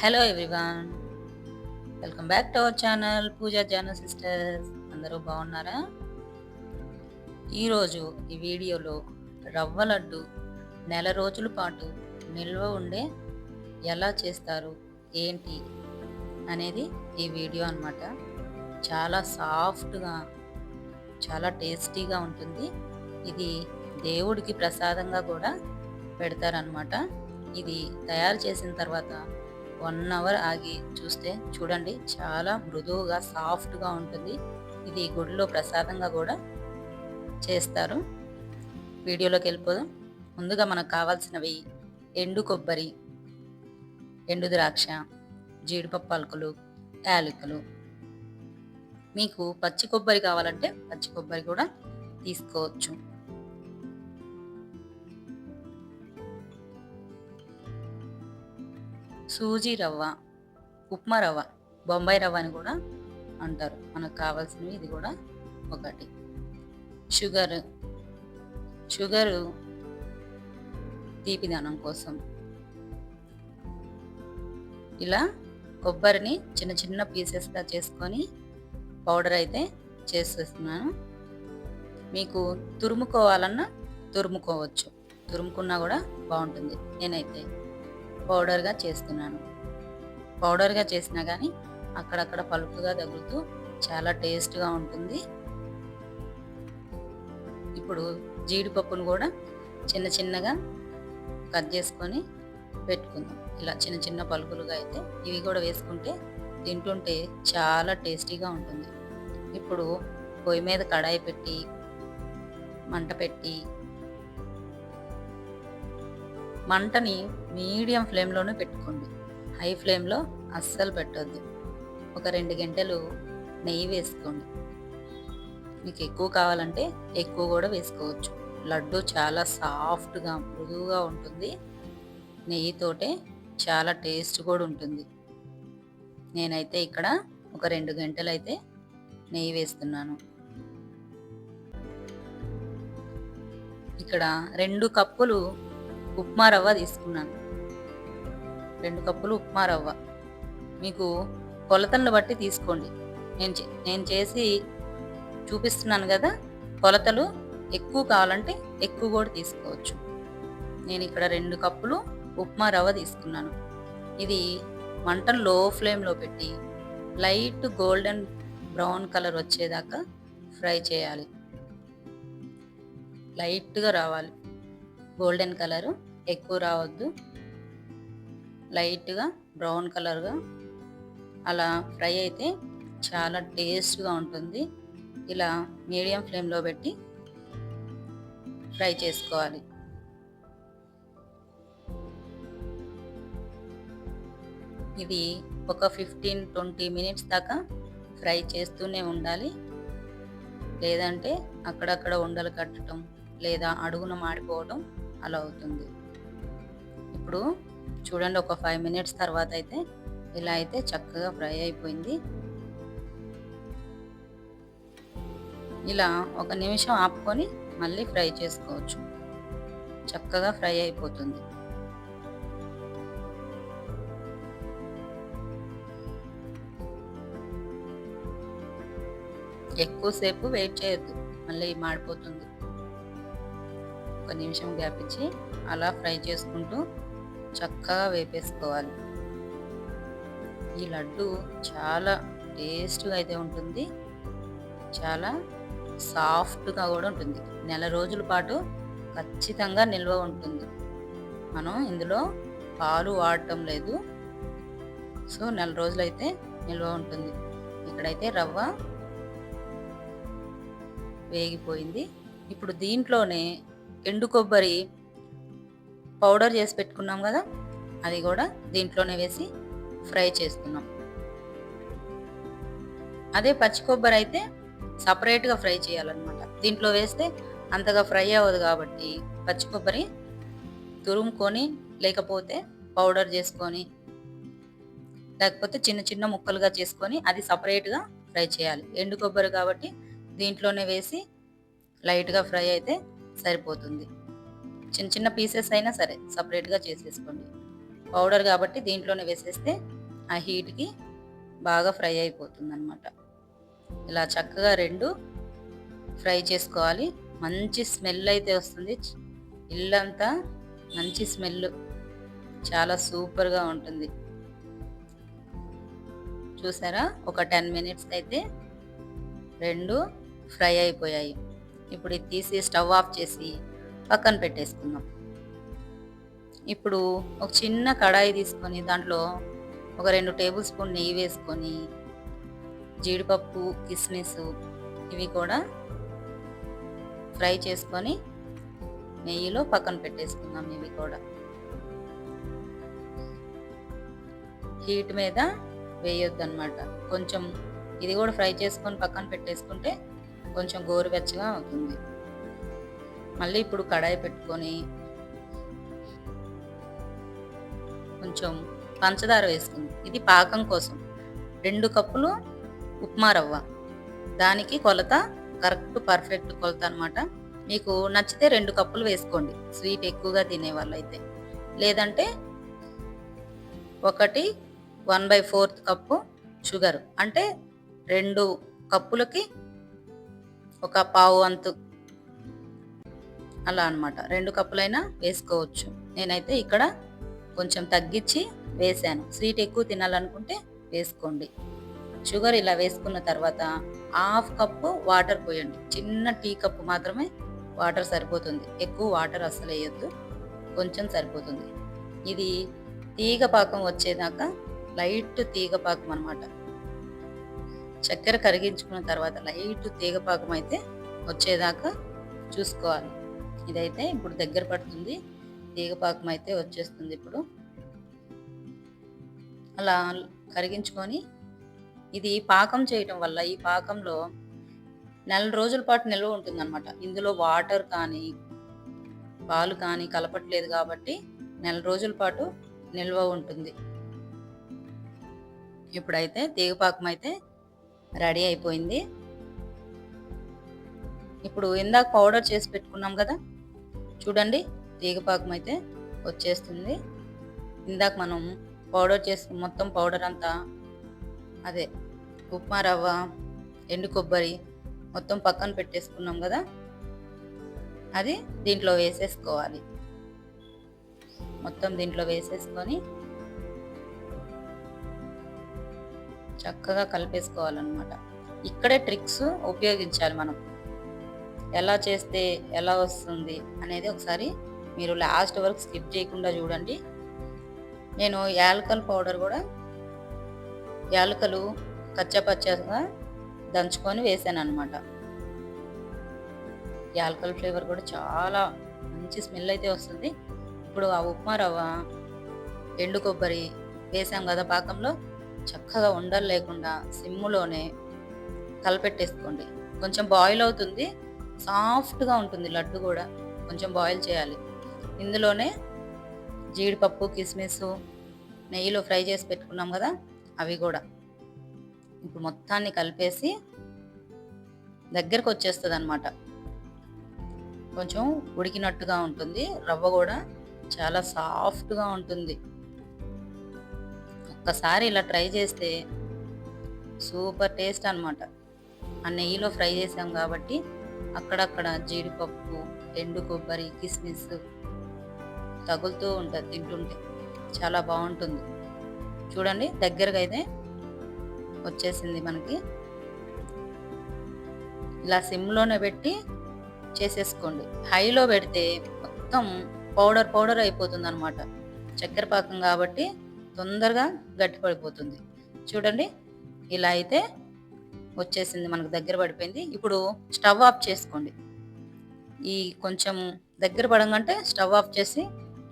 Hello everyone welcome back to our channel Pooja Janal sisters అందరూ బాగున్నారా? ఈరోజు ఈ వీడియోలో రవ్వ లడ్డు నెల రోజుల పాటు నిల్వ ఉండే ఎలా చేస్తారు ఏంటి అనేది ఈ వీడియో అన్నమాట. చాలా సాఫ్ట్గా చాలా టేస్టీగా ఉంటుంది. ఇది దేవుడికి ప్రసాదంగా కూడా పెడతారనమాట ఇది తయారు చేసిన తర్వాత వన్ అవర్ ఆగి చూస్తే చూడండి చాలా మృదువుగా సాఫ్ట్గా ఉంటుంది. ఇది గుడిలో ప్రసాదంగా కూడా చేస్తారు. వీడియోలోకి వెళ్ళిపోదాం. ముందుగా మనకు కావాల్సినవి ఎండు కొబ్బరి ఎండు ద్రాక్ష జీడిపప్పు అలుకులు యాలకులు. మీకు పచ్చి కొబ్బరి కావాలంటే పచ్చి కొబ్బరి కూడా తీసుకోవచ్చు. సూజీ రవ్వ ఉప్మా రవ్వ బొంబాయి రవ్వ అని కూడా అంటారు. మనకు కావాల్సినవి ఇది కూడా ఒకటి. షుగర్ షుగరు తీపిదనం కోసం. ఇలా కొబ్బరిని చిన్న చిన్న పీసెస్గా చేసుకొని పౌడర్ అయితే చేసేస్తున్నాను. మీకు తురుముకోవాలన్నా తురుముకోవచ్చు. తురుముకున్నా కూడా బాగుంటుంది. నేనైతే పౌడర్గా చేస్తున్నాను. పౌడర్గా చేసినా కానీ అక్కడక్కడ పలుపుగా తగులుతూ చాలా టేస్ట్గా ఉంటుంది. ఇప్పుడు జీడిపప్పును కూడా చిన్న చిన్నగా కట్ చేసుకొని పెట్టుకుందాం. ఇలా చిన్న చిన్న పలుకులుగా అయితే ఇవి కూడా వేసుకుంటే తింటుంటే చాలా టేస్టీగా ఉంటుంది. ఇప్పుడు పొయ్యి మీద కడాయి పెట్టి మంట పెట్టి మంటని మీడియం ఫ్లేమ్లోనే పెట్టుకోండి. హై ఫ్లేమ్లో అస్సలు పెట్టొద్దు. ఒక రెండు గంటలు నెయ్యి వేసుకోండి. మీకు ఎక్కువ కావాలంటే ఎక్కువ కూడా వేసుకోవచ్చు. లడ్డు చాలా సాఫ్ట్గా మృదువుగా ఉంటుంది. నెయ్యితోటే చాలా టేస్ట్ కూడా ఉంటుంది. నేనైతే ఇక్కడ ఒక రెండు గంటలు అయితే నెయ్యి వేస్తున్నాను. ఇక్కడ రెండు కప్పులు ఉప్మా రవ్వ తీసుకున్నాను. రెండు కప్పులు ఉప్మా రవ్వ. మీకు కొలతలను బట్టి తీసుకోండి. నేను నేను చేసి చూపిస్తున్నాను కదా కొలతలు ఎక్కువ కావాలంటే ఎక్కువ కూడా తీసుకోవచ్చు. నేను ఇక్కడ రెండు కప్పులు ఉప్మా రవ్వ తీసుకున్నాను. ఇది మంటను లో ఫ్లేమ్లో పెట్టి లైట్ గోల్డెన్ బ్రౌన్ కలర్ వచ్చేదాకా ఫ్రై చేయాలి. లైట్గా రావాలి. Golden colour. ఎక్కువ రావద్దు. లైట్గా బ్రౌన్ కలర్గా. అలా ఫ్రై అయితే చాలా టేస్ట్గా ఉంటుంది. ఇలా మీడియం ఫ్లేమ్లో పెట్టి ఫ్రై చేసుకోవాలి. ఇది ఒక ఫిఫ్టీన్ ట్వంటీ మినిట్స్ దాకా ఫ్రై చేస్తూనే ఉండాలి. లేదంటే అక్కడక్కడ ఉండలు కట్టడం లేదా అడుగున మాడిపోవడం అలా అవుతుంది. ఇప్పుడు చూడండి ఒక ఫైవ్ మినిట్స్ తర్వాత అయితే ఇలా అయితే చక్కగా ఫ్రై అయిపోయింది. ఇలా ఒక నిమిషం ఆపుకొని మళ్ళీ ఫ్రై చేసుకోవచ్చు. చక్కగా ఫ్రై అయిపోతుంది. ఎక్కువసేపు వెయిట్ చేయొద్దు మళ్ళీ మాడిపోతుంది. ఒక నిమిషం గ్యాప్ ఇచ్చి అలా ఫ్రై చేసుకుంటూ చక్కగా వేపేసుకోవాలి. ఈ లడ్డు చాలా టేస్ట్గా అయితే ఉంటుంది. చాలా సాఫ్ట్గా కూడా ఉంటుంది. నెల రోజుల పాటు ఖచ్చితంగా నిల్వ ఉంటుంది. మనం ఇందులో పాలు వాడటం లేదు. సో నెల రోజులైతే నిల్వ ఉంటుంది. ఇక్కడైతే రవ్వ వేగిపోయింది. ఇప్పుడు దీంట్లోనే ఎండు కొబ్బరి పౌడర్ చేసి పెట్టుకున్నాం కదా అది కూడా దీంట్లోనే వేసి ఫ్రై చేసుకున్నాం. అదే పచ్చి కొబ్బరి అయితే సపరేట్గా ఫ్రై చేయాలన్నమాట. దీంట్లో వేస్తే అంతగా ఫ్రై అవ్వదు కాబట్టి పచ్చి కొబ్బరి తురుముకొని లేకపోతే పౌడర్ చేసుకొని లేకపోతే చిన్న చిన్న ముక్కలుగా చేసుకొని అది సపరేట్గా ఫ్రై చేయాలి. ఎండు కొబ్బరి కాబట్టి దీంట్లోనే వేసి లైట్గా ఫ్రై అయితే సరిపోతుంది. చిన్న చిన్న పీసెస్ అయినా సరే సపరేట్గా చేసేసుకోండి. పౌడర్ కాబట్టి దీంట్లోనే వేసేస్తే ఆ హీట్కి బాగా ఫ్రై అయిపోతుంది అనమాట ఇలా చక్కగా రెండు ఫ్రై చేసుకోవాలి. మంచి స్మెల్ అయితే వస్తుంది. ఇల్లంతా మంచి స్మెల్ చాలా సూపర్గా ఉంటుంది. చూసారా? ఒక టెన్ మినిట్స్ అయితే రెండు ఫ్రై అయిపోయాయి. ఇప్పుడు తీసి స్టవ్ ఆఫ్ చేసి పక్కన పెట్టేసుకుందాం. ఇప్పుడు ఒక చిన్న కడాయి తీసుకొని దాంట్లో ఒక రెండు టేబుల్ స్పూన్ నెయ్యి వేసుకొని జీడిపప్పు కిస్మిస్ ఇవి కూడా ఫ్రై చేసుకొని నెయ్యిలో పక్కన పెట్టేసుకుందాం ఇవి కూడా. హీట్ మీద వేయొద్దు అనమాట కొంచెం ఇది కూడా ఫ్రై చేసుకొని పక్కన పెట్టేసుకుంటే కొంచెం గోరువెచ్చగా అవుతుంది మళ్ళీ ఇప్పుడు కడాయి పెట్టుకొని కొంచెం పంచదార వేసుకుంది. ఇది పాకం కోసం. రెండు కప్పులు ఉప్మా రవ్వ. దానికి కొలత కరెక్ట్ పర్ఫెక్ట్ కొలత అనమాట మీకు నచ్చితే రెండు కప్పులు వేసుకోండి. స్వీట్ ఎక్కువగా తినే వాళ్ళైతే. లేదంటే ఒకటి one by fourth cup sugar. అంటే రెండు కప్పులకి ఒక పావు అంతు అలా అనమాట రెండు కప్పులైనా వేసుకోవచ్చు. నేనైతే ఇక్కడ కొంచెం తగ్గించి వేసాను. స్వీట్ ఎక్కువ తినాలనుకుంటే వేసుకోండి. షుగర్ ఇలా వేసుకున్న తర్వాత హాఫ్ కప్పు వాటర్ పోయండి. చిన్న టీ కప్పు మాత్రమే వాటర్ సరిపోతుంది. ఎక్కువ వాటర్ అస్సలు వేయొద్దు. కొంచెం సరిపోతుంది. ఇది తీగ పాకం వచ్చేదాకా లైట్ తీగ పాకం అనమాట చక్కెర కరిగించుకున్న తర్వాత లైట్ తీగ పాకం అయితే వచ్చేదాకా చూసుకోవాలి. ఇదైతే ఇప్పుడు దగ్గర పడుతుంది. తీగపాకం అయితే వచ్చేస్తుంది ఇప్పుడు. అలా కరిగించుకొని ఇది పాకం చేయటం వల్ల ఈ పాకంలో నెల రోజుల పాటు నిల్వ ఉంటుంది అనమాట ఇందులో వాటర్ కానీ పాలు కానీ కలపట్లేదు కాబట్టి నెల రోజుల పాటు నిల్వ ఉంటుంది. ఇప్పుడైతే తీగపాకం అయితే రెడీ అయిపోయింది. ఇప్పుడు ఇందాక పౌడర్ చేసి పెట్టుకున్నాం కదా? చూడండి తీగపాకం అయితే వచ్చేస్తుంది. ఇందాక మనం పౌడర్ చేసి మొత్తం పౌడర్ అంతా అదే ఉప్మా రవ్వ ఎండు కొబ్బరి మొత్తం పక్కన పెట్టేసుకున్నాం కదా. అది దీంట్లో వేసేసుకోవాలి. మొత్తం దీంట్లో వేసేసుకొని చక్కగా కలిపేసుకోవాలన్నమాట. ఇక్కడే ట్రిక్స్ ఉపయోగించాలి మనం. ఎలా చేస్తే ఎలా వస్తుంది అనేది ఒకసారి మీరు లాస్ట్ వరకు స్కిప్ చేయకుండా చూడండి. నేను యాలకల్ పౌడర్ కూడా యాలకలు కచ్చపచ్చగా దంచుకొని వేసాను అనమాట యాలకల్ ఫ్లేవర్ కూడా చాలా మంచి స్మెల్ అయితే వస్తుంది. ఇప్పుడు ఆ ఉప్మా రవ్వ ఎండు కొబ్బరి వేసాం కదా పాకంలో చక్కగా ఉండలు లేకుండా సిమ్ములోనే కలపెట్టేసుకోండి. కొంచెం బాయిల్ అవుతుంది. సాఫ్ట్గా ఉంటుంది లడ్డు కూడా. కొంచెం బాయిల్ చేయాలి. ఇందులోనే జీడిపప్పు కిస్మిస్ నెయ్యిలో ఫ్రై చేసి పెట్టుకున్నాం కదా అవి కూడా. ఇప్పుడు మొత్తాన్ని కలిపేసి దగ్గరకు వచ్చేస్తుంది అనమాట కొంచెం ఉడికినట్టుగా ఉంటుంది. రవ్వ కూడా చాలా సాఫ్ట్గా ఉంటుంది. ఒక్కసారి ఇలా ట్రై చేస్తే సూపర్ టేస్ట్ అనమాట ఆ నెయ్యిలో ఫ్రై చేసాం కాబట్టి అక్కడక్కడ జీడిపప్పు ఎండు కొబ్బరి కిస్మిస్ తగులుతూ ఉంటుంది తింటుంటే చాలా బాగుంటుంది. చూడండి దగ్గరగా అయితే వచ్చేసింది మనకి. ఇలా సిమ్లోనే పెట్టి చేసేసుకోండి. హైలో పెడితే మొత్తం పౌడర్ పౌడర్ అయిపోతుంది అనమాట చక్కెర పాకం కాబట్టి తొందరగా గట్టిపడిపోతుంది. చూడండి ఇలా అయితే వచ్చేసింది మనకు దగ్గర పడిపోయింది. ఇప్పుడు స్టవ్ ఆఫ్ చేసుకోండి. ఈ కొంచెం దగ్గర పడంగంటే స్టవ్ ఆఫ్ చేసి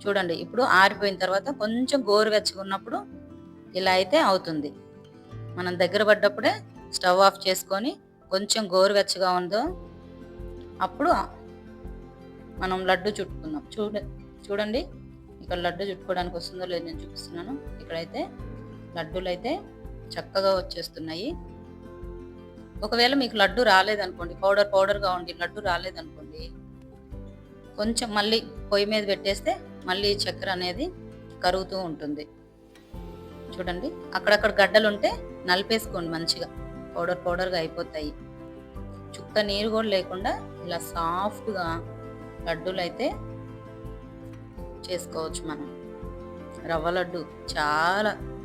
చూడండి. ఇప్పుడు ఆరిపోయిన తర్వాత కొంచెం గోరువెచ్చగా ఉన్నప్పుడు ఇలా అయితే అవుతుంది. మనం దగ్గర పడ్డప్పుడే స్టవ్ ఆఫ్ చేసుకొని కొంచెం గోరువెచ్చగా ఉందో అప్పుడు మనం లడ్డు చుట్టుకుందాం. చూడ చూడండి. ఇక్కడ లడ్డు చుట్టుకోవడానికి వస్తుందో లేదో నేను చూపిస్తున్నాను. ఇక్కడైతే లడ్డూలు అయితే చక్కగా వచ్చేస్తున్నాయి. ఒకవేళ మీకు లడ్డు రాలేదనుకోండి పౌడర్ పౌడర్గా ఉండి లడ్డు రాలేదనుకోండి కొంచెం మళ్ళీ పొయ్యి మీద పెట్టేస్తే మళ్ళీ చక్కెర అనేది కరుగుతూ ఉంటుంది. చూడండి అక్కడక్కడ గడ్డలు ఉంటే నలిపేసుకోండి మంచిగా. పౌడర్ పౌడర్గా అయిపోతాయి. చుక్క నీరు కూడా లేకుండా ఇలా సాఫ్ట్గా లడ్డూలు అయితే చేసుకోవచ్చు మనం. రవ్వ లడ్డు చాలా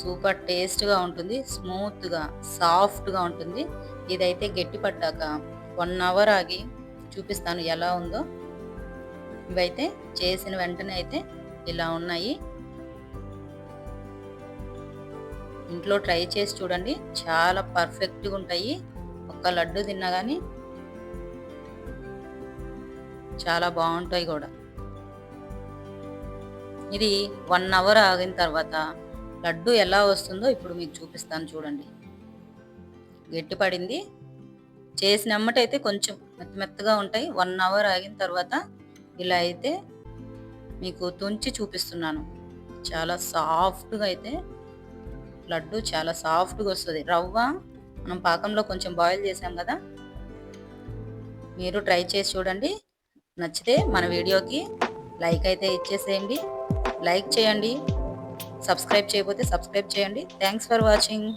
సూపర్ టేస్ట్గా ఉంటుంది స్మూత్గా సాఫ్ట్గా ఉంటుంది. ఇదైతే గట్టి పట్టాక వన్ అవర్ ఆగి చూపిస్తాను ఎలా ఉందో. ఇవైతే చేసిన వెంటనే అయితే ఇలా ఉన్నాయి. ఇంట్లో ట్రై చేసి చూడండి చాలా పర్ఫెక్ట్గా ఉంటాయి. ఒక్క లడ్డు తిన్నా కానీ చాలా బాగుంటాయి కూడా. ఇది వన్ అవర్ ఆగిన తర్వాత లడ్డు ఎలా వస్తుందో ఇప్పుడు మీకు చూపిస్తాను చూడండి. గట్టిపడింది చేసిన అమ్మటైతే కొంచెం మెత్త మెత్తగా ఉంటాయి. వన్ అవర్ ఆగిన తర్వాత ఇలా అయితే మీకు తుంచి చూపిస్తున్నాను. చాలా సాఫ్ట్గా అయితే లడ్డు చాలా సాఫ్ట్గా వస్తుంది. రవ్వ మనం పాకంలో కొంచెం బాయిల్ చేసాం కదా. మీరు ట్రై చేసి చూడండి. నచ్చితే మన వీడియోకి లైక్ అయితే ఇచ్చేసేయండి. లైక్ చేయండి. సబ్స్క్రైబ్ చేయకపోతే సబ్స్క్రైబ్ చేయండి. Thanks for watching